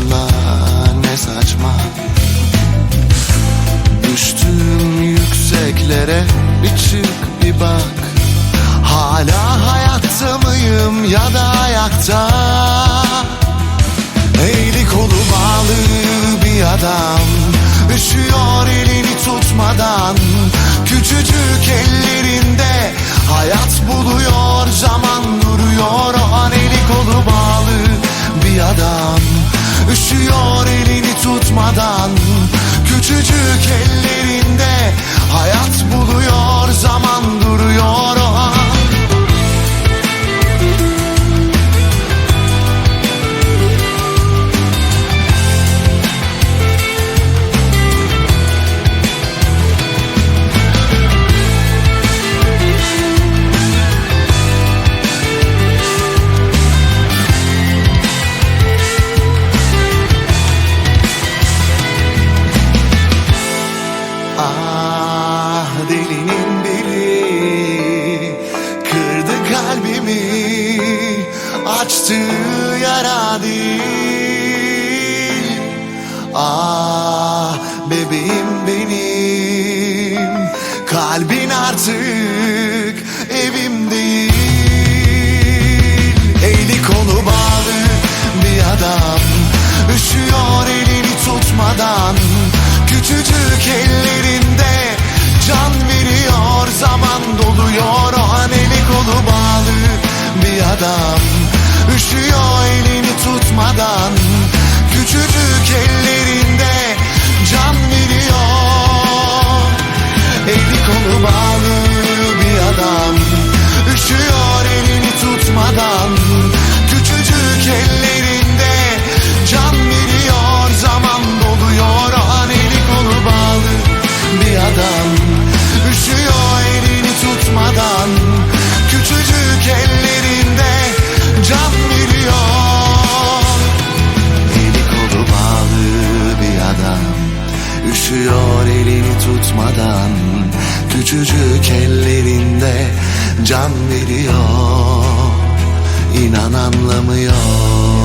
hatırla ne saçma. Düştüğüm yükseklere bir çık bir bak. Hala hayatta mıyım ya da ayakta? Eğri kolu bağlı bir adam. Açtığı yara değil. Ah bebeğim benim. Kalbin artık evim değil. Eli kolu bağlı bir adam. Üşüyor elini tutmadan. Küçücük ellerinde Can veriyor. Zaman doluyor. O an eli kolu bağlı bir adam Üşüyor elini tutmadan. Küçücük ellerinde Can veriyor. Eli kolu bağlı bir adam. Üşüyor elini tutmadan. Küçücük ellerinde Can veriyor. Zaman doluyor O an eli kolu bağlı bir adam Üşüyor elini tutmadan Küçücük ellerinde Can veriyor. İnan anlamıyor